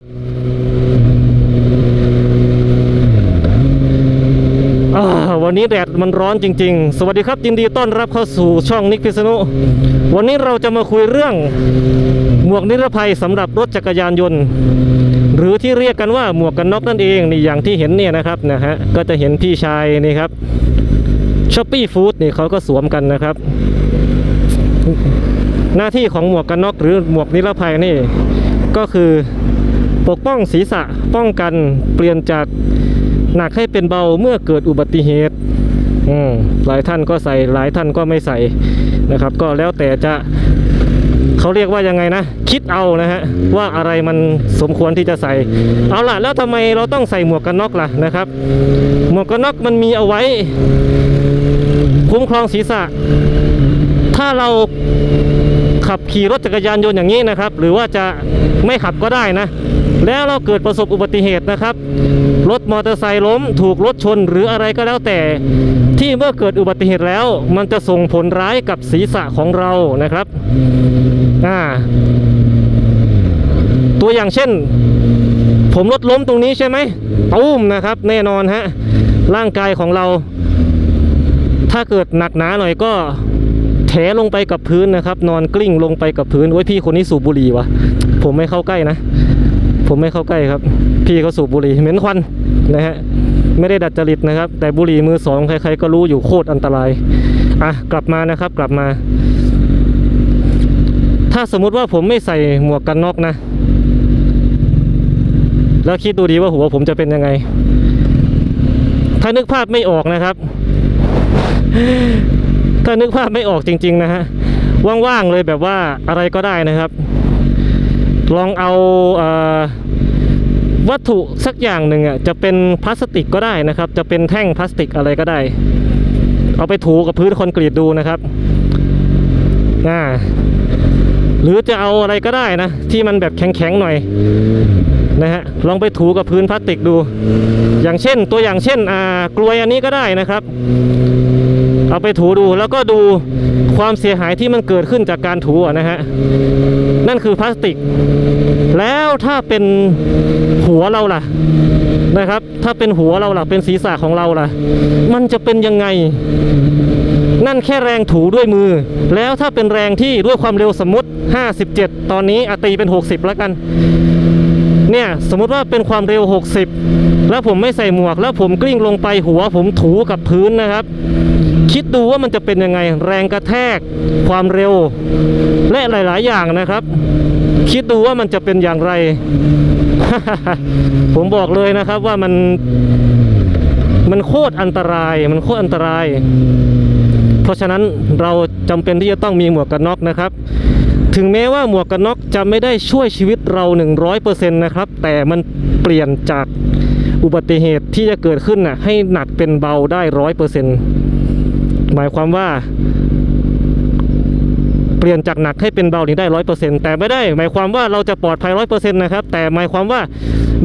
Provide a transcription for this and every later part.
วันนี้แดดมันร้อนจริง ๆ สวัสดีครับยินดีต้อนรับเข้าสู่ช่องนิกพิษณุวันนี้เราจะมาคุยเรื่อง หมวกนิรภัยสำหรับรถจักรยานยนต์ หรือที่เรียกกันว่าหมวกกันน็อกนั่นเองนี่อย่างที่เห็นเนี่ยนะครับนะฮะก็จะเห็นพี่ชายนี่ครับช้อปปี้ฟู้ดนี่เขาก็สวมกันนะครับ หน้าที่ของหมวกกันน็อกหรือหมวกนิรภัยนี่ก็คือ ปกป้องศีรษะป้องกันเปลี่ยนจากหนักให้เป็นเบาเมื่อเกิดอุบัติเหตุหลายท่านก็ใส่หลายท่านก็ไม่ใส่นะครับ ก็แล้วแต่จะเขาเรียกว่ายังไงนะ คิดเอานะฮะว่าอะไรมันสมควรที่จะใส่ เอาล่ะแล้วทำไมเราต้องใส่หมวกกันน็อกล่ะนะครับ หมวกกันน็อกมันมีเอาไว้คุ้มครองศีรษะ ถ้าเราขับขี่รถจักรยานยนต์อย่างนี้นะครับ หรือว่าจะไม่ขับก็ได้นะ แล้วเราเกิดประสบอุบัติเหตุนะครับ รถมอเตอร์ไซค์ล้ม ถูกรถชนหรืออะไรก็แล้วแต่ ที่เมื่อเกิดอุบัติเหตุแล้ว มันจะส่งผลร้ายกับศีรษะของเรานะครับอ่าตัวอย่างเช่น ผมรถล้มตรงนี้ใช่ไหมตุ้มนะครับ แน่นอนฮะร่างกายของเรา ถ้าเกิดหนักหนาหน่อยก็แถลงไปกับพื้นนะครับ นอนกลิ้งลงไปกับพื้นโอ้ยพี่คนนี้สูบบุหรี่วะผมไม่เข้าใกล้นะ ผมไม่เข้าใกล้ครับ พี่เขาสูบบุหรี่เหม็นควันนะฮะไม่ได้ดัดจริตนะครับ แต่บุหรี่มือสองใครๆก็รู้อยู่โคตรอันตรายอะกลับมานะครับกลับมา ถ้าสมมุติว่าผมไม่ใส่หมวกกันน็อกนะ แล้วคิดดูดีว่าหัวผมจะเป็นยังไง ถ้านึกภาพไม่ออกนะครับ ถ้านึกภาพไม่ออกจริง ๆ นะฮะว่างๆเลยแบบว่าอะไรก็ได้นะครับ ลองเอาเออวัตถุสักอย่างหนึ่งอะจะเป็นพลาสติกก็ได้นะครับ จะเป็นแท่งพลาสติกอะไรก็ได้ เอาไปถูกับพื้นคอนกรีตดูนะครับอ่าหรือจะเอาอะไรก็ได้นะ ที่มันแบบแข็งๆหน่อยนะฮะลองไปถูกับพื้นพลาสติกดู อย่างเช่นตัวอย่างเช่นอ่ากลวยอันนี้ก็ได้นะครับ เอาไปถูดูแล้วก็ดูความเสียหายที่มันเกิดขึ้นจากการถูนะฮะนั่นคือพลาสติก แล้วถ้าเป็นหัวเราล่ะนะครับ ถ้าเป็นหัวเราล่ะเป็นศีรษะของเราล่ะ มันจะเป็นยังไง นั่นแค่แรงถูด้วยมือ แล้วถ้าเป็นแรงที่ด้วยความเร็วสมมติ 57 ตอนนี้อตีเป็น 60 แล้วกัน เนี่ยสมมติว่าเป็นความเร็ว 60 แล้วผมไม่ใส่หมวก แล้วผมกลิ้งลงไปหัว ผมถูกับพื้นนะครับ คิดดูว่ามันจะเป็นยังไงแรงกระแทก ความเร็ว และหลาย ๆ อย่างนะครับ คิดดูว่ามันจะเป็นอย่างไร ผมบอกเลยนะครับว่ามัน มันโคตรอันตราย มันโคตรอันตราย เพราะฉะนั้นเราจำเป็นที่จะต้องมีหมวกกันน็อกนะครับ ถึงแม้ว่าหมวกกันน็อกจะไม่ได้ช่วยชีวิตเรา 100%นะครับ แต่มันเปลี่ยนจากอุบัติเหตุที่จะเกิดขึ้นน่ะให้หนักเป็นเบาได้100%หมายความว่า เปลี่ยนจากหนักให้เป็นเบานี่ได้ร้อยเปอร์เซ็นต์แต่ไม่ได้ หมายความว่าเราจะปลอดภัยร้อยเปอร์เซ็นต์นะครับ แต่หมายความว่า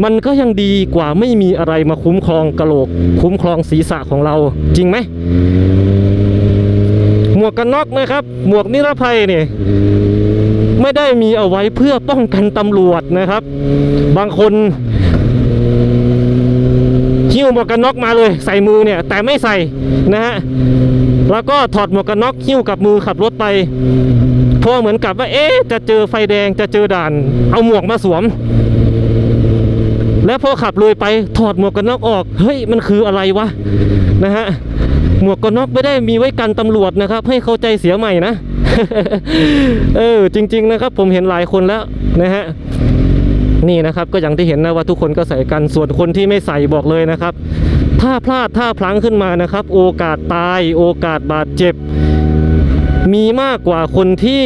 มันก็ยังดีกว่าไม่มีอะไรมาคุ้มครองกระโหลก คุ้มครองศีรษะของเราจริงไหม วกกันน็อกนะครับ หมวกนิรภัยเนี่ยไม่ได้มีเอาไว้เพื่อป้องกันตำรวจนะครับ บางคนหิ้วหมวกกันน็อกมาเลยใส่มือเนี่ยแต่ไม่ใส่นะฮะแล้วก็ถอดหมวกกันน็อกหิ้วกับมือขับรถไปพราะเหมือนกับว่าเอ๊ะจะเจอไฟแดงจะเจอด่าน เอาหมวกมาสวม แล้วพอขับเลยไปถอดหมวกกันน็อกออกเฮ้ยมันคืออะไรวะนะฮะ หมวกกันน็อกไม่ได้มีไว้กันตำรวจนะครับ ให้เข้าใจเสียใหม่นะ เออจริง ๆ นะครับ ผมเห็นหลายคนแล้วนะฮะนี่นะครับก็อย่างที่เห็นนะว่าทุกคนก็ใส่กันส่วนคนที่ไม่ใส่บอกเลยนะครับ ถ้าพลาดถ้าพลั้งขึ้นมานะครับ โอกาสตาย โอกาสบาดเจ็บ มีมากกว่าคนที่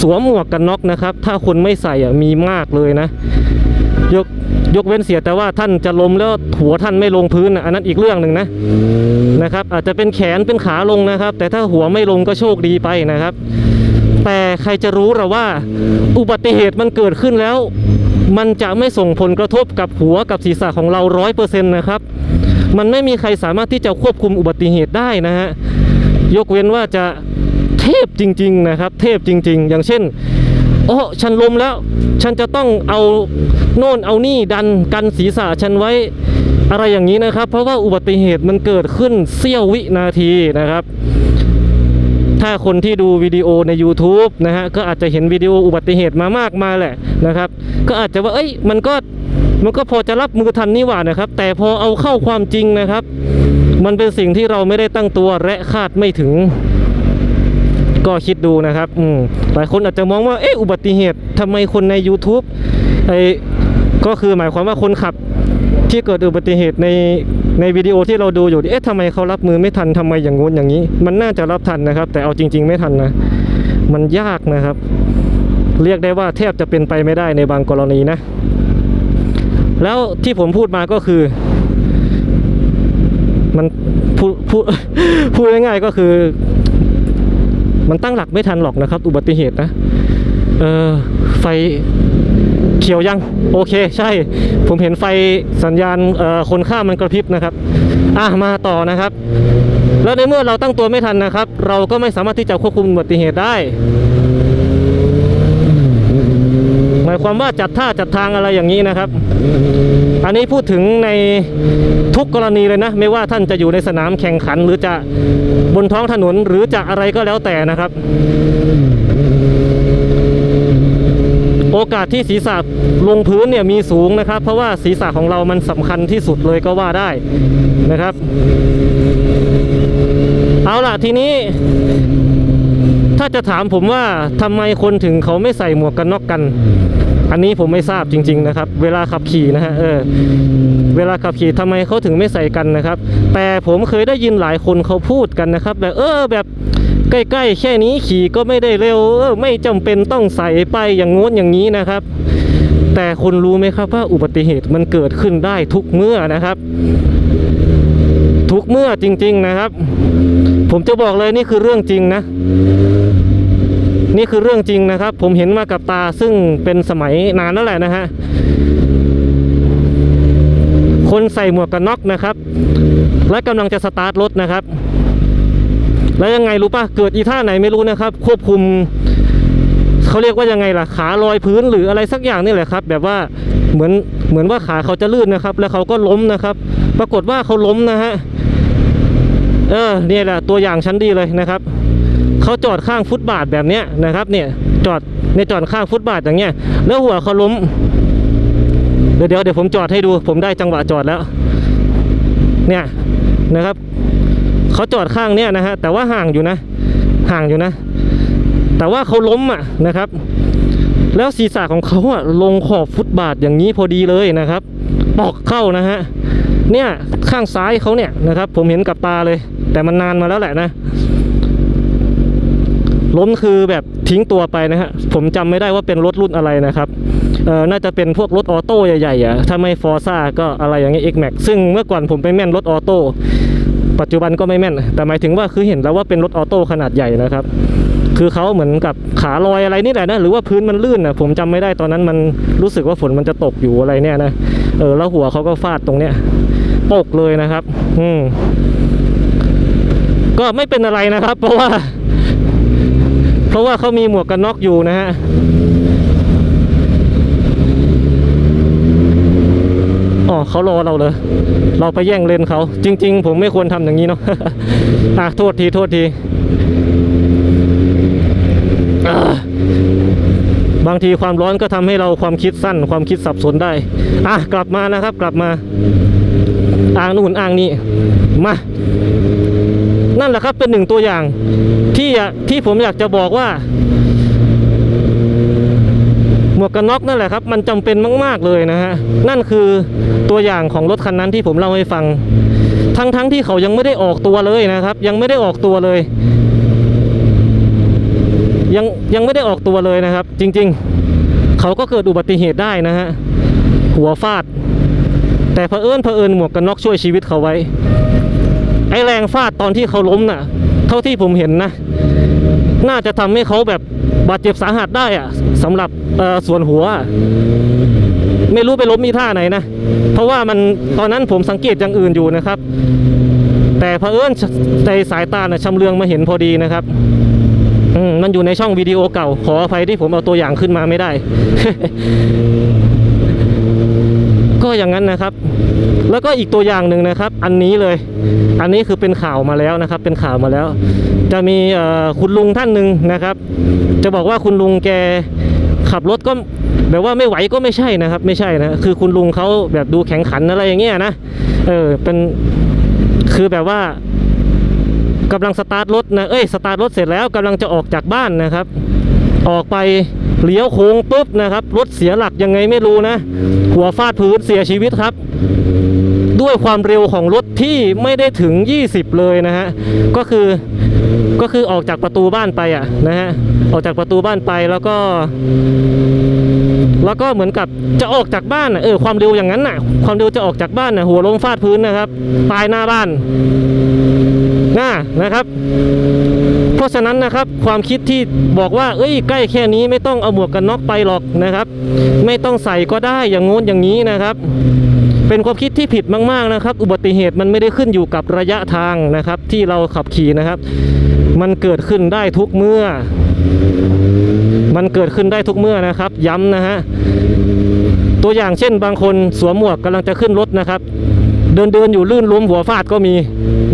สวมหมวกกันน็อกนะครับ ถ้าคนไม่ใส่อะมีมากเลยนะ ยกยกเว้นเสียแต่ว่าท่านจะล้มแล้วหัวท่านไม่ลงพื้นอันนั้นอีกเรื่องหนึ่งนะนะครับ อาจจะเป็นแขนเป็นขาลงนะครับ แต่ถ้าหัวไม่ลงก็โชคดีไปนะครับ แต่ใครจะรู้หรอว่า อุบัติเหตุมันเกิดขึ้นแล้ว มันจะไม่ส่งผลกระทบกับหัวกับศีรษะของเราร้อยเปอร์เซ็นต์นะครับ มันไม่มีใครสามารถที่จะควบคุมอุบัติเหตุได้นะฮะยกเว้นว่าจะเทพจริง ๆ นะครับ เทพจริง ๆ อย่างเช่น โอ้ฉันล้มแล้ว ฉันจะต้องเอาโน่นเอานี่ดันกันศีรษะฉันไว้อะไรอย่างนี้นะครับ เพราะว่าอุบัติเหตุมันเกิดขึ้นเสี้ยววินาทีนะครับ ถ้าคนที่ดูวิดีโอใน YouTube นะฮะก็อาจจะเห็นวิดีโออุบัติเหตุมามากมาแหละนะครับ ก็อาจจะว่าเอ้ยมันก็มันก็พอจะรับมือทันนี่หว่านะครับ แต่พอเอาเข้าความจริงนะครับ มันเป็นสิ่งที่เราไม่ได้ตั้งตัวและคาดไม่ถึง ก็คิดดูนะครับอืมหลายคนอาจจะมองว่าเอ๊ะอุบัติเหตุทำไมคนใน YouTube ไอ้ก็คือหมายความว่าคนขับที่เกิดอุบัติเหตุในในวิดีโอที่เราดูอยู่เอ๊ะทำไมเขารับมือไม่ทันทำไมอย่างงู้นอย่างนี้ มันน่าจะรับทันนะครับ แต่เอาจริง ๆ ไม่ทันนะ มันยากนะครับ เรียกได้ว่าแทบจะเป็นไปไม่ได้ในบางกรณีนะ แล้วที่ผมพูดมาก็คือ มันพูดพูดพูดง่ายๆก็คือ มันตั้งหลักไม่ทันหรอกนะครับ อุบัติเหตุนะเออไฟเขียวยัง โอเคใช่ ผมเห็นไฟสัญญาณคนข้ามมันกระพริบนะครับอะมาต่อนะครับ แล้วในเมื่อเราตั้งตัวไม่ทันนะครับ เราก็ไม่สามารถที่จะควบคุมอุบัติเหตุได้ มายความว่าจัดท่าจัดทางอะไรอย่างนี้นะครับ อันนี้พูดถึงในทุกกรณีเลยนะ ไม่ว่าท่านจะอยู่ในสนามแข่งขัน หรือจะบนท้องถนนหรือจะอะไรก็แล้วแต่นะครับ โอกาสที่ศีรษะลงพื้นเนี่ยมีสูงนะครับ เพราะว่าศีรษะของเรามันสำคัญที่สุดเลยก็ว่าได้นะครับ เอาล่ะทีนี้ถ้าจะถามผมว่าทำไมคนถึงเขาไม่ใส่หมวกกันน็อกกัน อันนี้ผมไม่ทราบจริง ๆนะครับ เวลาขับขี่นะฮะเออเวลาขับขี่ทำไมเขาถึงไม่ใส่กันนะครับ แต่ผมเคยได้ยินหลายคนเขาพูดกันนะครับ แบบเออแบบใกล้ๆแค่นี้ขี่ก็ไม่ได้เร็วเออไม่จำเป็นต้องใส่ไปอย่างงู้นอย่างนี้นะครับ แต่คุณรู้ไหมครับว่าอุบัติเหตุมันเกิดขึ้นได้ทุกเมื่อนะครับ ทุกเมื่อจริง ๆนะครับ ผมจะบอกเลยนี่คือเรื่องจริงนะ นี่คือเรื่องจริงนะครับ ผมเห็นมากับตาซึ่งเป็นสมัยนานแล้วแหละนะฮะคนใส่หมวกกันน็อกนะครับ และกำลังจะสตาร์ทรถนะครับ แล้วยังไงรู้ป่ะเกิดอีท่าไหนไม่รู้นะครับ ควบคุมเขาเรียกว่ายังไงล่ะขาลอยพื้นหรืออะไรสักอย่างนี่แหละครับ แบบว่าเหมือนเหมือนว่าขาเขาจะลื่นนะครับ แล้วเขาก็ล้มนะครับ ปรากฏว่าเขาล้มนะฮะเออเนี่ยแหละตัวอย่างชั้นดีเลยนะครับ เขาจอดข้างฟุตบาทแบบเนี้ยนะครับเนี่ยจอดในจอดข้างฟุตบาทอย่างเงี้ย แล้วหัวเขาล้ม เดี๋ยวเดี๋ยวเดี๋ยวผมจอดให้ดู ผมได้จังหวะจอดแล้ว เนี่ยนะครับเขาจอดข้างเนี่ยนะฮะแต่ว่าห่างอยู่นะ ห่างอยู่นะ แต่ว่าเขาล้มอะนะครับ แล้วศีรษะของเขาอะลงขอบฟุตบาทอย่างนี้พอดีเลยนะครับปอกเข้านะฮะเนี่ยข้างซ้ายเขาเนี่ยนะครับ ผมเห็นกับตาเลย แต่มันนานมาแล้วแหละนะ ล้มคือแบบทิ้งตัวไปนะฮะผมจำไม่ได้ว่าเป็นรถรุ่นอะไรนะครับเอ่อน่าจะเป็นพวกรถออโต้ใหญ่ๆอะถ้าไม่ฟอร์ซ่าก็อะไรอย่างเงี้ย X-Max ซึ่งเมื่อก่อนผมไปแม่นรถออโต้ปัจจุบันก็ไม่แม่น แต่หมายถึงว่าคือเห็นแล้วว่าเป็นรถออโต้ขนาดใหญ่นะครับ คือเขาเหมือนกับขาลอยอะไรนี่แหละนะหรือว่าพื้นมันลื่นนะผมจำไม่ได้ตอนนั้นมันรู้สึกว่าฝนมันจะตกอยู่อะไรเนี่ยนะเออแล้วหัวเขาก็ฟาดตรงเนี้ยปกเลยนะครับ อืมก็ไม่เป็นอะไรนะครับ เพราะว่า ราะว่าเขามีหมวกกันน็อกอยู่นะฮะอ๋อเขารอเราเลยเราไปแย่งเลนเขาจริง ๆ ผมไม่ควรทำอย่างนี้เนาะอะโทษทีโทษทีบางทีความร้อนก็ทำให้เราความคิดสั้นความคิดสับสนได้ อะกลับมานะครับ กลับมา อ่างนู่นอ่างนี้มา นั่นแหละครับเป็นหนึ่งตัวอย่างที่ที่ผมอยากจะบอกว่า หมวกกันน็อกนั่นแหละครับ มันจำเป็นมาก ๆเลยนะฮะนั่นคือตัวอย่างของรถคันนั้นที่ผมเล่าให้ฟัง ทั้งๆทที่เขายังไม่ได้ออกตัวเลยนะครับ ยังไม่ได้ออกตัวเลย ยังยังไม่ได้ออกตัวเลยนะครับ จริง ๆ เขาก็เกิดอุบัติเหตุได้นะฮะหัวฟาด แต่เผอิญเผอิญหมวกกันน็อกช่วยชีวิตเขาไว้ ไอแรงฟาดตอนที่เขาล้มน่ะ เท่าที่ผมเห็นนะ น่าจะทำให้เขาแบบบาดเจ็บสาหัสได้อะสำหรับส่วนหัว ไม่รู้ไปล้มมีท่าไหนนะ เพราะว่ามันตอนนั้นผมสังเกตอย่างอื่นอยู่นะครับ แต่เผอิญในสายตาน่ะชำเลืองมาเห็นพอดีนะครับอืมมันอยู่ในช่องวิดีโอเก่า ขออภัยที่ผมเอาตัวอย่างขึ้นมาไม่ได้ ก็อย่างนั้นนะครับ แล้วก็อีกตัวอย่างหนึ่งนะครับ อันนี้เลย อันนี้คือเป็นข่าวมาแล้วนะครับ เป็นข่าวมาแล้ว จะมีคุณลุงท่านหนึ่งนะครับ จะบอกว่าคุณลุงแกขับรถก็แบบว่าไม่ไหวก็ไม่ใช่นะครับ ไม่ใช่นะคือคุณลุงเขาแบบดูแข็งขันอะไรอย่างเงี้ยนะเออเป็นคือแบบว่ากำลังสตาร์ทรถนะเอ้ยสตาร์ทรถเสร็จแล้วกำลังจะออกจากบ้านนะครับ ออกไป เลี้ยวโค้งปุ๊บนะครับ รถเสียหลักยังไงไม่รู้นะ หัวฟาดพื้นเสียชีวิตครับ ด้วยความเร็วของรถที่ไม่ได้ถึง 20 เลยนะฮะ ก็คือก็คือออกจากประตูบ้านไปอะนะฮะ ออกจากประตูบ้านไปแล้วก็ แล้วก็เหมือนกับจะออกจากบ้านเออความเร็วอย่างนั้นน่ะ ความเร็วจะออกจากบ้านน่ะหัวลงฟาดพื้นนะครับ ตายหน้าบ้านน่านะครับ เพราะฉะนั้นนะครับความคิดที่บอกว่าเอ้ยใกล้แค่นี้ไม่ต้องเอาหมวกกันน็อกไปหรอกนะครับ ไม่ต้องใส่ก็ได้อย่างงู้นอย่างนี้นะครับ เป็นความคิดที่ผิดมากๆนะครับ อุบัติเหตุมันไม่ได้ขึ้นอยู่กับระยะทางนะครับ ที่เราขับขี่นะครับ มันเกิดขึ้นได้ทุกเมื่อ มันเกิดขึ้นได้ทุกเมื่อนะครับ ย้ำนะฮะตัวอย่างเช่นบางคนสวมหมวกกำลังจะขึ้นรถนะครับ เดินเดินๆอยู่ลื่นล้มหัวฟาดก็มี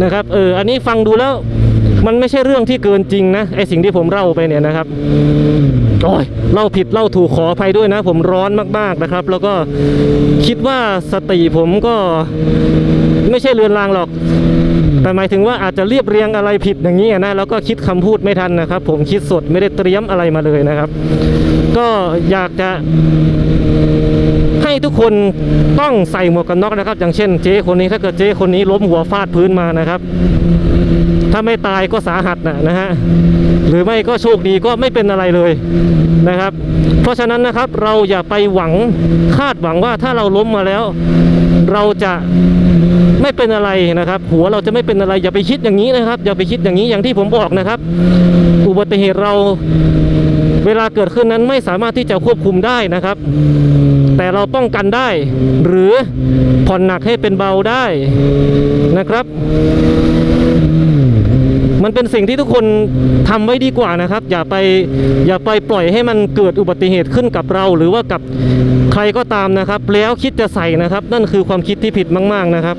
นะครับเอออันนี้ฟังดูแล้ว มันไม่ใช่เรื่องที่เกินจริงนะไอสิ่งที่ผมเล่าไปเนี่ยนะครับโอ้ยเล่าผิดเล่าถูกขออภัยด้วยนะ ผมร้อนมากๆนะครับ แล้วก็คิดว่าสติผมก็ไม่ใช่เรือนรางหรอก แต่หมายถึงว่าอาจจะเรียบเรียงอะไรผิดอย่างนี้นะแล้วก็คิดคำพูดไม่ทันนะครับ ผมคิดสดไม่ได้เตรียมอะไรมาเลยนะครับ ก็อยากจะให้ทุกคนต้องใส่หมวกกันน็อกนะครับ อย่างเช่นเจ๊คนนี้ถ้าเกิดเจ๊คนนี้ล้มหัวฟาดพื้นมานะครับ ถ้าไม่ตายก็สาหัสนะนะฮะหรือไม่ก็โชคดีก็ไม่เป็นอะไรเลยนะครับ เพราะฉะนั้นนะครับเราอย่าไปหวังคาดหวังว่าถ้าเราล้มมาแล้ว เราจะไม่เป็นอะไรนะครับ หัวเราจะไม่เป็นอะไรอย่าไปคิดอย่างนี้นะครับ อย่าไปคิดอย่างนี้อย่างที่ผมบอกนะครับ อุบัติเหตุเราเวลาเกิดขึ้นนั้นไม่สามารถที่จะควบคุมได้นะครับ แต่เราป้องกันได้ หรือผ่อนหนักให้เป็นเบาได้นะครับ มันเป็นสิ่งที่ทุกคนทำไว้ดีกว่านะครับ อย่าไปอย่าไปปล่อยให้มันเกิดอุบัติเหตุขึ้นกับเรา หรือว่ากับใครก็ตามนะครับ แล้วคิดจะใส่นะครับ นั่นคือความคิดที่ผิดมาก ๆนะครับ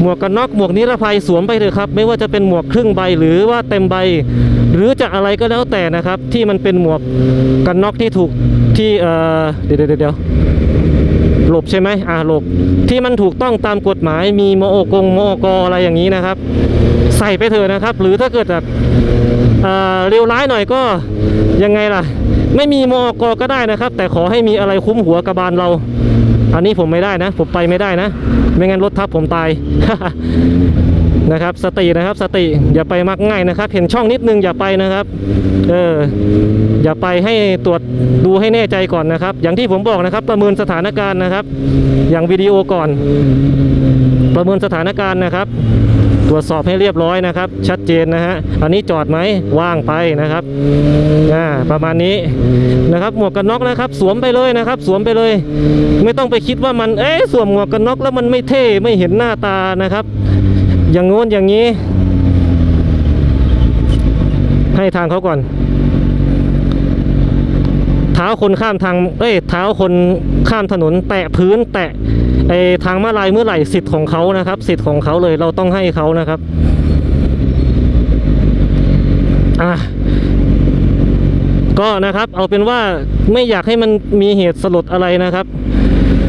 หมวกกันน็อกหมวกนิรภัยสวมไปเถอะครับ ไม่ว่าจะเป็นหมวกครึ่งใบหรือว่าเต็มใบ หรือจะอะไรก็แล้วแต่นะครับ ที่มันเป็นหมวกกันน็อกที่ถูกที่เออเดี๋ยวเดี๋ยวเดี๋ยว หลบใช่ไหมอ่าหลบที่มันถูกต้องตามกฎหมายมีมอกงมอกอะไรอย่างนี้นะครับ ใส่ไปเถอะนะครับ หรือถ้าเกิดแบบเอ่อเร็วร้ายหน่อยก็ยังไงล่ะ ไม่มีมอกก็ได้นะครับ แต่ขอให้มีอะไรคุ้มหัวกระบาลเรา อันนี้ผมไม่ได้นะ ผมไปไม่ได้นะ ไม่งั้นรถทับผมตาย นะครับ สตินะครับสติอย่าไปมักง่ายนะครับ เห็นช่องนิดนึงอย่าไปนะครับเอออย่าไปให้ตรวจดูให้แน่ใจก่อนนะครับ อย่างที่ผมบอกนะครับ ประเมินสถานการณ์นะครับ อย่างวิดีโอก่อน ประเมินสถานการณ์นะครับ ตรวจสอบให้เรียบร้อยนะครับ ชัดเจนนะฮะอันนี้จอดไหมว่างไปนะครับอ่าประมาณนี้นะครับหมวกกันน็อกนะครับ สวมไปเลยนะครับ สวมไปเลย ไม่ต้องไปคิดว่ามันเอ๊ะสวมหมวกกันน็อกแล้วมันไม่เท่ไม่เห็นหน้าตานะครับ อย่างโน้นอย่างนี้ ให้ทางเขาก่อน เท้าคนข้ามทางเอ้ยเท้าคนข้ามถนน แตะพื้น แตะไอทางมาลายเมื่อไหร่สิทธิ์ของเขานะครับ สิทธิ์ของเขาเลยเราต้องให้เขานะครับอะก็นะครับเอาเป็นว่าไม่อยากให้มันมีเหตุสลดอะไรนะครับ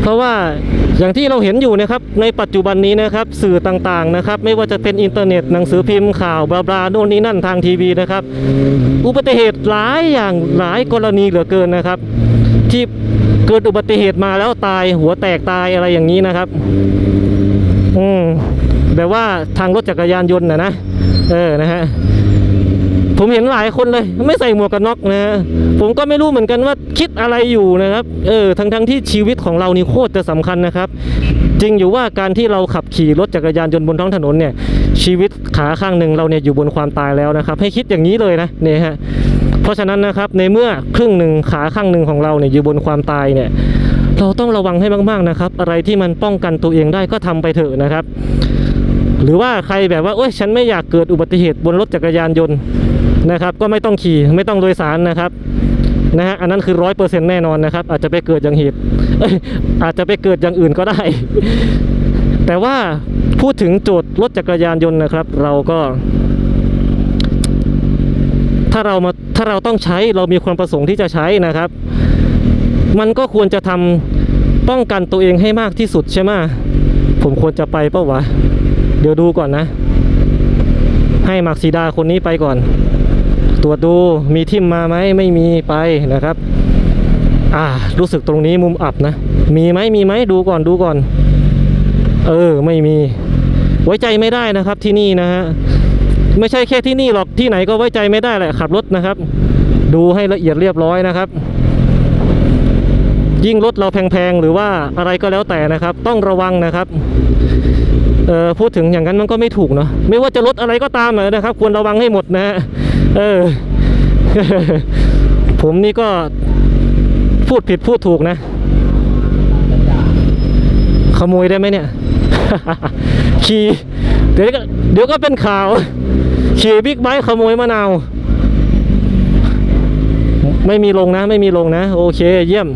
เพราะว่า อย่างที่เราเห็นอยู่นะครับในปัจจุบันนี้นะครับสื่อต่างๆนะครับไม่ว่าจะเป็นอินเทอร์เน็ตหนังสือพิมพ์ข่าวบลาบลาโน่นนี่นั่นทางทีวีนะครับอุบัติเหตุหลายอย่างหลายกรณีเหลือเกินนะครับ ที่เกิดอุบัติเหตุมาแล้วตายหัวแตกตายอะไรอย่างนี้นะครับ อืมแบบว่าทางรถจักรยานยนต์นะนะเออนะฮะ ผมเห็นหลายคนเลย ไม่ใส่หมวกกันน็อกนะฮะผมก็ไม่รู้เหมือนกันว่าคิดอะไรอยู่นะครับ เออทั้งทั้งที่ชีวิตของเรานี่โคตรจะสำคัญนะครับ จริงอยู่ว่าการที่เราขับขี่รถจักรยานยนต์บนท้องถนนเนี่ย ชีวิตขาข้างหนึ่งเราเนี่ยอยู่บนความตายแล้วนะครับ ให้คิดอย่างนี้เลยนะเนี่ยฮะเพราะฉะนั้นนะครับในเมื่อครึ่งหนึ่งขาข้างหนึ่งของเราเนี่ยอยู่บนความตายเนี่ยเราต้องระวังให้มากๆนะครับ อะไรที่มันป้องกันตัวเองได้ก็ทำไปเถอะนะครับ หรือว่าใครแบบว่าโอ๊ยฉันไม่อยากเกิดอุบัติเหตุบนรถจักรยานยนต์ นะครับ ก็ไม่ต้องขี่ไม่ต้องโดยสารนะครับนะฮะอันนั้นคือร้อยเปอร์เซ็นต์แน่นอนนะครับ อาจจะไปเกิดอย่างเหตุอาจจะไปเกิดอย่างอื่นก็ได้ แต่ว่าพูดถึงโจทย์รถจักรยานยนต์นะครับ เราก็ ถ้าเรามาถ้าเราต้องใช้เรามีความประสงค์ที่จะใช้นะครับ มันก็ควรจะทำป้องกันตัวเองให้มากที่สุดใช่ไหมผมควรจะไปเปล่าวะ เดี๋ยวดูก่อนนะ ให้มักซีดาคนนี้ไปก่อน ตรวจดูมีทิมมาไหมไม่มีไปนะครับ อ่า รู้สึกตรงนี้มุมอับนะ มีไหมมีไหมดูก่อนดูก่อน เออ ไม่มี ไว้ใจไม่ได้นะครับที่นี่นะฮะไม่ใช่แค่ที่นี่หรอกที่ไหนก็ไว้ใจไม่ได้แหละขับรถนะครับ ดูให้ละเอียดเรียบร้อยนะครับ ยิ่งรถเราแพงๆหรือว่าอะไรก็แล้วแต่นะครับ ต้องระวังนะครับเออพูดถึงอย่างนั้นมันก็ไม่ถูกเนาะไม่ว่าจะรถอะไรก็ตามนะครับ ควรระวังให้หมดนะฮะ เออ ผมนี่ก็พูดผิดพูดถูกนะ ขโมยได้ไหมเนี่ย ขี่เดี๋ยวก็เดี๋ยวก็เป็นข่าว ขี่บิ๊กไบค์ขโมยมะนาว ไม่มีลงนะ ไม่มีลงนะ โอเค เยี่ยม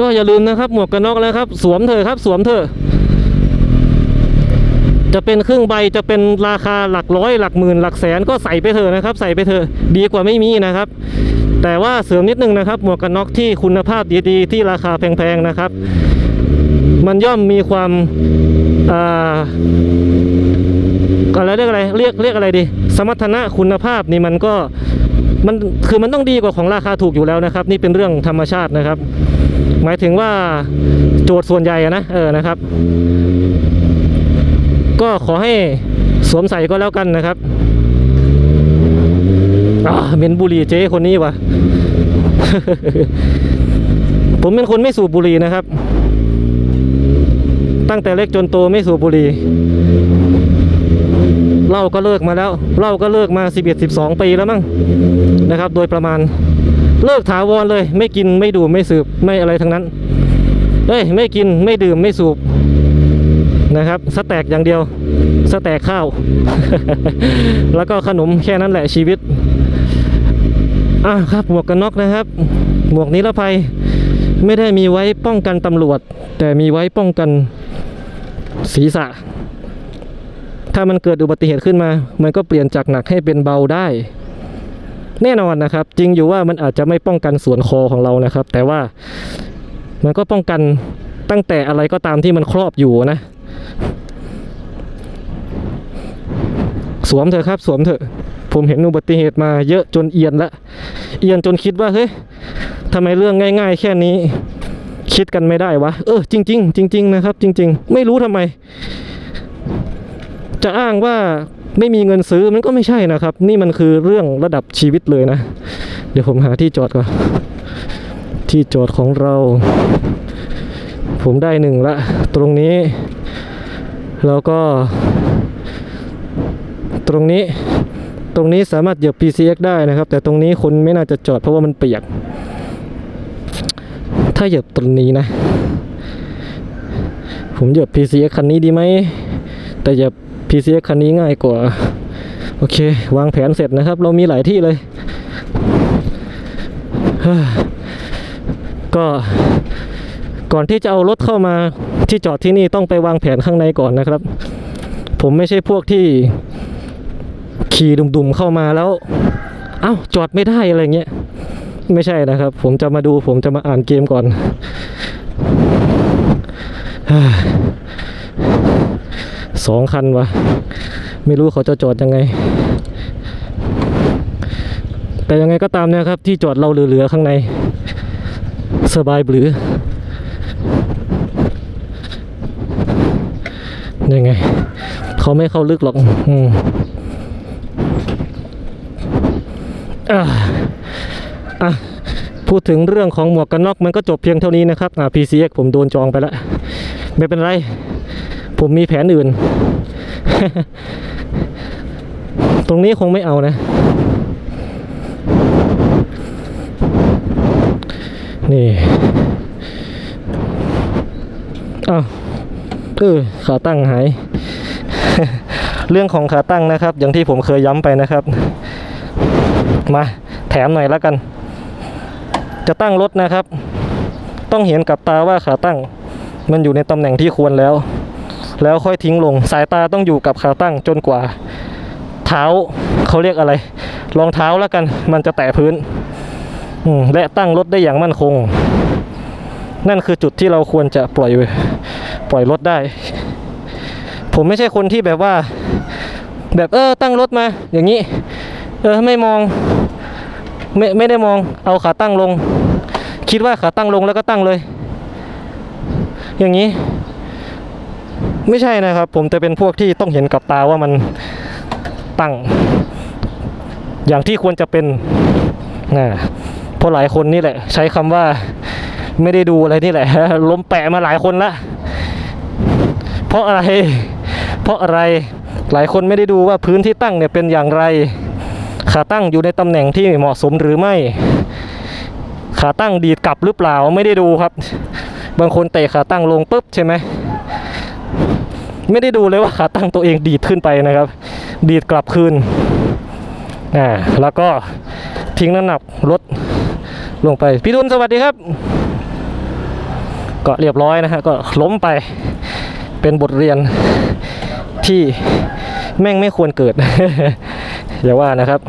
ก็อย่าลืมนะครับ หมวกกันน็อกแล้วครับ สวมเถอะครับ สวมเถอะ จะเป็นครึ่งใบจะเป็นราคาหลักร้อยหลักหมื่นหลักแสนก็ใส่ไปเถอะนะครับ ใส่ไปเถอะดีกว่าไม่มีนะครับ แต่ว่าเสริมนิดนึงนะครับ หมวกกันน็อกที่คุณภาพดีๆ ที่ราคาแพงๆนะครับ มันย่อมมีความอ่าอะไรเรียกอะไรเรียกเรียกอะไรดี สมรรถนะคุณภาพนี่มันก็มันคือมันต้องดีกว่าของราคาถูกอยู่แล้วนะครับ นี่เป็นเรื่องธรรมชาตินะครับ หมายถึงว่าโจทย์ส่วนใหญ่นะเออนะครับ ก็ขอให้สวมใส่ก็แล้วกันนะครับอ่าเป็นบุหรี่เจ๊คนนี้วะผมเป็นคนไม่สูบบุหรี่นะครับ ตั้งแต่เล็กจนโตไม่สูบบุหรี่เหล้าก็เลิกมาแล้วเหล้าก็เลิกมา11 12ปีแล้วมั้งนะครับ โดยประมาณ เลิกถาวรเลย ไม่กินไม่ดูมไม่สืบไม่อะไรทั้งนั้นเอ้ยไม่กินไม่ดื่มไม่สูบ นะครับ สแต็กอย่างเดียว สแต็กข้าว แล้วก็ขนมแค่นั้นแหละชีวิตอะครับหมวกกันน็อกนะครับ หมวกนิรภัยไม่ได้มีไว้ป้องกันตำรวจ แต่มีไว้ป้องกันศีรษะ ถ้ามันเกิดอุบัติเหตุขึ้นมา มันก็เปลี่ยนจากหนักให้เป็นเบาได้ แน่นอนนะครับ จริงอยู่ว่ามันอาจจะไม่ป้องกันส่วนคอของเรานะครับ แต่ว่ามันก็ป้องกันตั้งแต่อะไรก็ตามที่มันครอบอยู่นะ สวมเถอะครับ สวมเถอะ ผมเห็นอุบัติเหตุมาเยอะจนเอียนละเอียนจนคิดว่าเฮ้ยทำไมเรื่องง่าย ๆ แค่นี้ คิดกันไม่ได้วะเออจริง ๆ จริง ๆ นะครับ จริง ๆ ไม่รู้ทำไม จะอ้างว่าไม่มีเงินซื้อมันก็ไม่ใช่นะครับ นี่มันคือเรื่องระดับชีวิตเลยนะ เดี๋ยวผมหาที่จอดก่อนที่จอดของเรา ผมได้หนึ่งละ ตรงนี้ แล้วก็ ตรงนี้ตรงนี้สามารถเหยียบ PCX ได้นะครับ แต่ตรงนี้คนไม่น่าจะจอดเพราะว่ามันเปียก ถ้าเหยียบตรงนี้นะ ผมเหยียบ PCX คันนี้ดีไหม แต่เหยียบ PCX คันนี้ง่ายกว่า โอเค วางแผนเสร็จนะครับ เรามีหลายที่เลย ก็ ก่อนที่จะเอารถเข้ามาที่จอดที่นี่ต้องไปวางแผนข้างในก่อนนะครับ ผมไม่ใช่พวกที่ขี่ดุมๆเข้ามาแล้ว เอ้าจอดไม่ได้อะไรเงี้ยไม่ใช่นะครับ ผมจะมาดูผมจะมาอ่านเกมก่อนสองคันวะไม่รู้เขาจะจอดยังไง แต่ยังไงก็ตามนะครับ ที่จอดเราเหลือๆข้างใน สบายหรือ ยังไง เขาไม่เข้าลึกหรอกอืมอะอะพูดถึงเรื่องของหมวกกันน็อกมันก็จบเพียงเท่านี้นะครับอ่า PCX ผมโดนจองไปแล้ว ไม่เป็นไร ผมมีแผนอื่น ตรงนี้คงไม่เอานะ นี่อ้าว เออขาตั้งหาย เรื่องของขาตั้งนะครับ อย่างที่ผมเคยย้ำไปนะครับ มาแถมหน่อยแล้วกัน จะตั้งรถนะครับ ต้องเห็นกับตาว่าขาตั้ง มันอยู่ในตำแหน่งที่ควรแล้ว แล้วค่อยทิ้งลง สายตาต้องอยู่กับขาตั้งจนกว่า เท้าเขาเรียกอะไรรองเท้าแล้วกัน มันจะแตะพื้นและตั้งรถได้อย่างมั่นคง นั่นคือจุดที่เราควรจะปล่อย ปล่อยรถได้ ผมไม่ใช่คนที่แบบว่า แบบเออตั้งรถมา อย่างนี้ เออไม่มอง ไม่ไม่ได้มองเอาขาตั้งลง คิดว่าขาตั้งลงแล้วก็ตั้งเลย อย่างนี้ ไม่ใช่นะครับ ผมจะเป็นพวกที่ต้องเห็นกับตาว่ามันตั้ง อย่างที่ควรจะเป็นนะเพราะหลายคนนี่แหละ ใช้คำว่าไม่ได้ดูอะไรนี่แหละล้มแปะมาหลายคนละ เพราะอะไร เพราะอะไรหลายคนไม่ได้ดูว่าพื้นที่ตั้งเนี่ยเป็นอย่างไร ขาตั้งอยู่ในตำแหน่งที่เหมาะสมหรือไม่ ขาตั้งดีดกลับหรือเปล่าไม่ได้ดูครับ บางคนเตะขาตั้งลงปุ๊บใช่ไหมไม่ได้ดูเลยว่าขาตั้งตัวเองดีดขึ้นไปนะครับ ดีดกลับคืนอ่าแล้วก็ทิ้งน้ำหนักลดลงไป พี่ทุนสวัสดีครับ ก็เรียบร้อยนะฮะก็ล้มไป เป็นบทเรียนที่แม่งไม่ควรเกิด อย่าว่านะครับ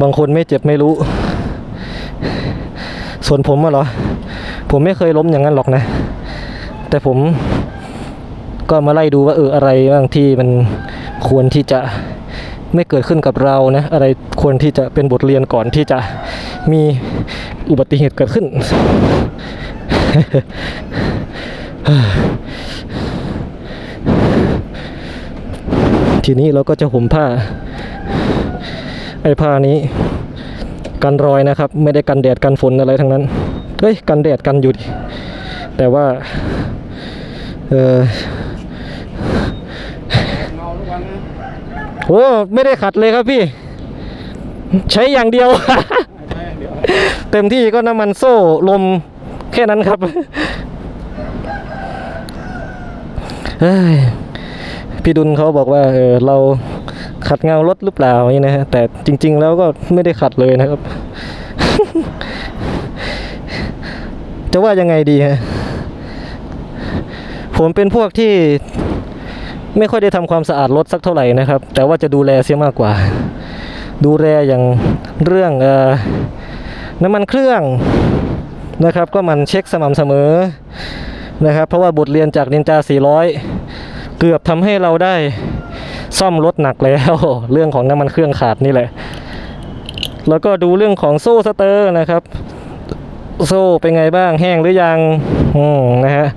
บางคนไม่เจ็บไม่รู้ ส่วนผมอะเหรอ ผมไม่เคยล้มอย่างนั้นหรอกนะ แต่ผมก็มาไล่ดูว่าเอออะไรบ้างที่มันควรที่จะไม่เกิดขึ้นกับเรานะ อะไรควรที่จะเป็นบทเรียนก่อนที่จะมีอุบัติเหตุเกิดขึ้น ทีนี้เราก็จะห่มผ้า ไอ้ผ้านี้ กันรอยนะครับ ไม่ได้กันแดดกันฝนอะไรทั้งนั้นเฮ้ยกันแดดกันอยู่ดิแต่ว่า เออโอ้ไม่ได้ขัดเลยครับพี่ ใช้อย่างเดียว เต็มที่ก็น้ำมันโซ่ลมแค่นั้นครับเฮ้ย พี่ดุลเขาบอกว่าเออเราขัดเงารถหรือเปล่านี่นะฮะแต่จริง ๆ แล้วก็ไม่ได้ขัดเลยนะครับ จะว่ายังไงดีฮะผมเป็นพวกที่ไม่ค่อยได้ทำความสะอาดรถสักเท่าไหร่นะครับ แต่ว่าจะดูแลเสียมากกว่า ดูแลอย่างเรื่องออน้ำมันเครื่องนะครับ ก็มันเช็คสม่ำเสมอนะครับ เพราะว่าบทเรียนจากนินจา 400 เกือบทำให้เราได้ซ่อมรถหนักแล้ว เรื่องของน้ำมันเครื่องขาดนี่แหละ แล้วก็ดูเรื่องของโซ่สเตอร์นะครับ โซ่เป็นไงบ้างแห้งหรือยังอืมนะฮะ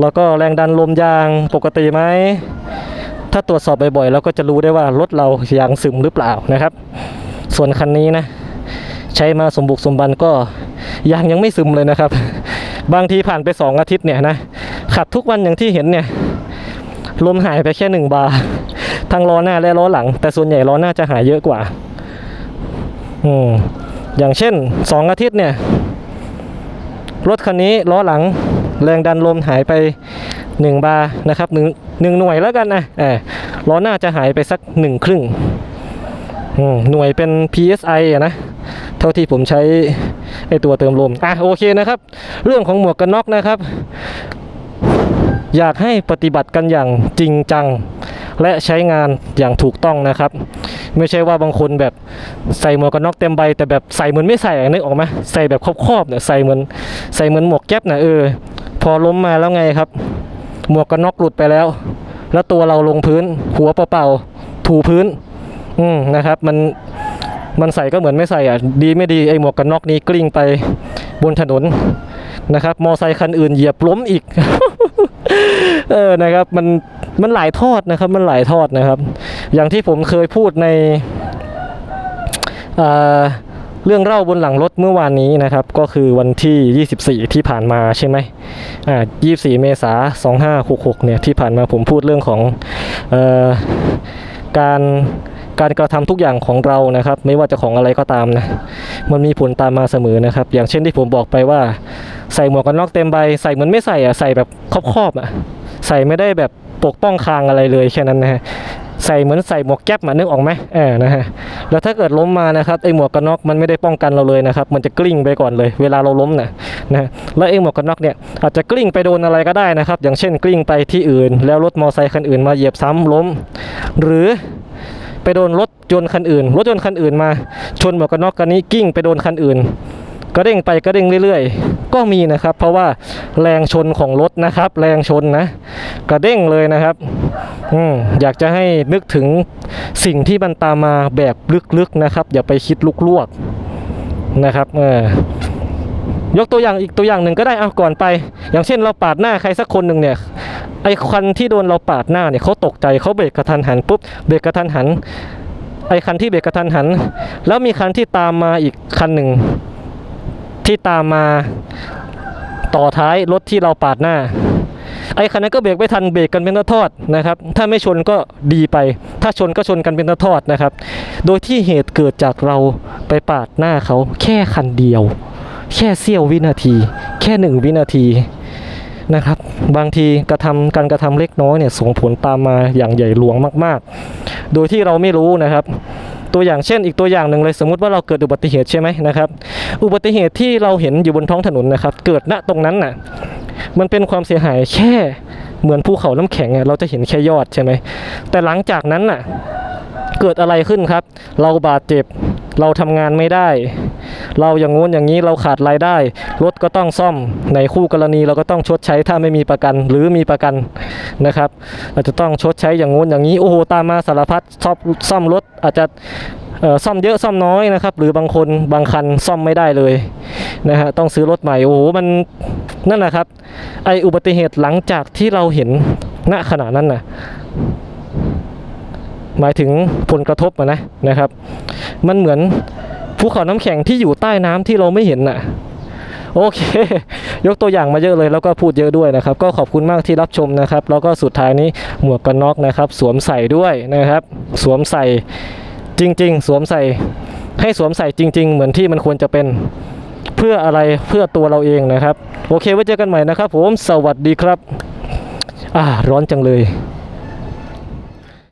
แล้วก็แรงดันลมยางปกติไหมถ้าตรวจสอบบ่อยๆเราก็จะรู้ได้ว่ารถเรายางซึมหรือเปล่านะครับ ส่วนคันนี้นะ ใช้มาสมบุกสมบันก็ยางยังไม่ซึมเลยนะครับ บางทีผ่านไป 2 อาทิตย์เนี่ยนะ ขับทุกวันอย่างที่เห็นเนี่ยลมหายไปแค่หนึ่งบาร์ทั้งล้อหน้าและล้อหลัง แต่ส่วนใหญ่ล้อหน้าจะหายเยอะกว่า อืมอย่างเช่น2องอาทิตย์เนี่ย รถคันนี้ล้อหลัง แรงดันลมหายไป1บาร์นะครับหนึ่งหนึ่งหน่วยแล้วกันนะเออล้อหน้าจะหายไปสักหนึ่งครึ่งหน่วยเป็น PSI อะนะ เท่าที่ผมใช้ไอตัวเติมลม อะโอเคนะครับ เรื่องของหมวกกันน็อกนะครับ อยากให้ปฏิบัติกันอย่างจริงจัง และใช้งานอย่างถูกต้องนะครับ ไม่ใช่ว่าบางคนแบบใส่หมวกกันน็อกเต็มใบ แต่แบบใส่เหมือนไม่ใส่นึกออกไหมใส่แบบครอบๆเนี่ยใส่เหมือนใส่เหมือนหมวกแก๊ปนะเออ พอล้มมาแล้วไงครับ หมวกกันน็อกหลุดไปแล้ว แล้วตัวเราลงพื้น หัวเปล่าๆถูพื้น อืมนะครับมันมันใส่ก็เหมือนไม่ใส่อะดีไม่ดีไอหมวกกันน็อกนี้กลิ้งไปบนถนนนะครับ มอไซค์คันอื่นเหยียบล้มอีก เออนะครับ มันมันหลายทอดนะครับ มันหลายทอดนะครับ อย่างที่ผมเคยพูดในเรื่องเล่าบนหลังรถเมื่อวานนี้นะครับ ก็คือวันที่ 24 ที่ผ่านมาใช่ไหมอ่า24 เมษายน 2566 เนี่ยที่ผ่านมาผมพูดเรื่องของออการ การกระทำทุกอย่างของเรานะครับ ไม่ว่าจะของอะไรก็ตามนะมันมีผลตามมาเสมอนะครับ อย่างเช่นที่ผมบอกไปว่า ใส่หมวกกันน็อกเต็มใบใส่เหมือนไม่ใส่อะใส่แบบครอบๆอะใส่ไม่ได้แบบปกป้องคางอะไรเลยแค่นั้นนะฮะใส่เหมือนใส่หมวกแก๊ปมานึกออกไหมเออนะฮะแล้วถ้าเกิดล้มมานะครับไอหมวกกันน็อกมันไม่ได้ป้องกันเราเลยนะครับมันจะกลิ้งไปก่อนเลย เวลาเราล้มนะนะฮะแล้วไอหมวกกันน็อกเนี่ยอาจจะกลิ้งไปโดนอะไรก็ได้นะครับ อย่างเช่นกลิ้งไปที่อื่น แล้วรถมอเตอร์ไซค์คันอื่นมาเหยียบซ้ำล้ม หรือ ไปโดนรถยนต์คันอื่น รถยนต์คันอื่นมา ชนหมวกกันน็อกกันนี้กิ้งไปโดนคันอื่นก็เด้งไปก็เด้งเรื่อยๆ ก็มีนะครับ เพราะว่าแรงชนของรถนะครับ แรงชนนะ กระเด้งเลยนะครับอืมอยากจะให้นึกถึงสิ่งที่มันตามมาแบบลึกๆนะครับ อย่าไปคิดลุกลวกนะครับ เออ ยกตัวอย่างอีกตัวอย่างหนึ่งก็ได้เอาก่อนไป อย่างเช่นเราปาดหน้าใครสักคนหนึ่งเนี่ยไอ้คันที่โดนเราปาดหน้าเนี่ยเขาตกใจเขาเบรกกระทันหันปุ๊บเบรกกระทันหัน ไอ้คันที่เบรกกระทันหัน แล้วมีคันที่ตามมาอีกคันหนึ่งที่ตามมาต่อท้ายรถที่เราปาดหน้า ไอ้คันนั้นก็เบรกไม่ทันเบรกกันเป็นทอดนะครับ ถ้าไม่ชนก็ดีไป ถ้าชนก็ชนกันเป็นทอดนะครับ โดยที่เหตุเกิดจากเราไปปาดหน้าเขาแค่คันเดียว แค่เสี้ยววินาที แค่หนึ่งวินาทีนะครับ บางทีกระทำการกระทำเล็กน้อยเนี่ยส่งผลตามมาอย่างใหญ่หลวงมากๆ โดยที่เราไม่รู้นะครับ ตัวอย่างเช่นอีกตัวอย่างหนึ่งเลยสมมุติว่าเราเกิดอุบัติเหตุใช่ไหมนะครับ อุบัติเหตุที่เราเห็นอยู่บนท้องถนนนะครับ เกิดณตรงนั้นน่ะมันเป็นความเสียหายแค่เหมือนภูเขาน้ำแข็งเราจะเห็นแค่ยอดใช่ไหมแต่หลังจากนั้นน่ะเกิดอะไรขึ้นครับ เราบาดเจ็บ เราทำงานไม่ได้ เราอย่างงู้นอย่างนี้เราขาดรายได้ รถก็ต้องซ่อมในคู่กรณีเราก็ต้องชดใช้ถ้าไม่มีประกันหรือมีประกันนะครับ เราจะต้องชดใช้อย่างงู้นอย่างนี้โอ้โหตามมาสารพัดซ่อมซ่อมรถอาจจะซ่อมเยอะซ่อมน้อยนะครับ หรือบางคนบางคันซ่อมไม่ได้เลยนะฮะต้องซื้อรถใหม่โอ้โหมันนั่นแหละครับ ไออุบัติเหตุหลังจากที่เราเห็นณขณะนั้นนะ หมายถึงผลกระทบะนะนะครับ มันเหมือนภูเขาน้ำแข็งที่อยู่ใต้น้ำที่เราไม่เห็นน่ะโอเค ยกตัวอย่างมาเยอะเลยแล้วก็พูดเยอะด้วยนะครับ ก็ขอบคุณมากที่รับชมนะครับ แล้วก็สุดท้ายนี้หมวกกันน็อกนะครับ สวมใส่ด้วยนะครับ สวมใส่จริง ๆ สวมใส่ให้สวมใส่จริง ๆ เหมือนที่มันควรจะเป็นเพื่ออะไรเพื่อตัวเราเองนะครับ โอเคไว้เจอกันใหม่นะครับ ผมสวัสดีครับ อ่าร้อนจังเลย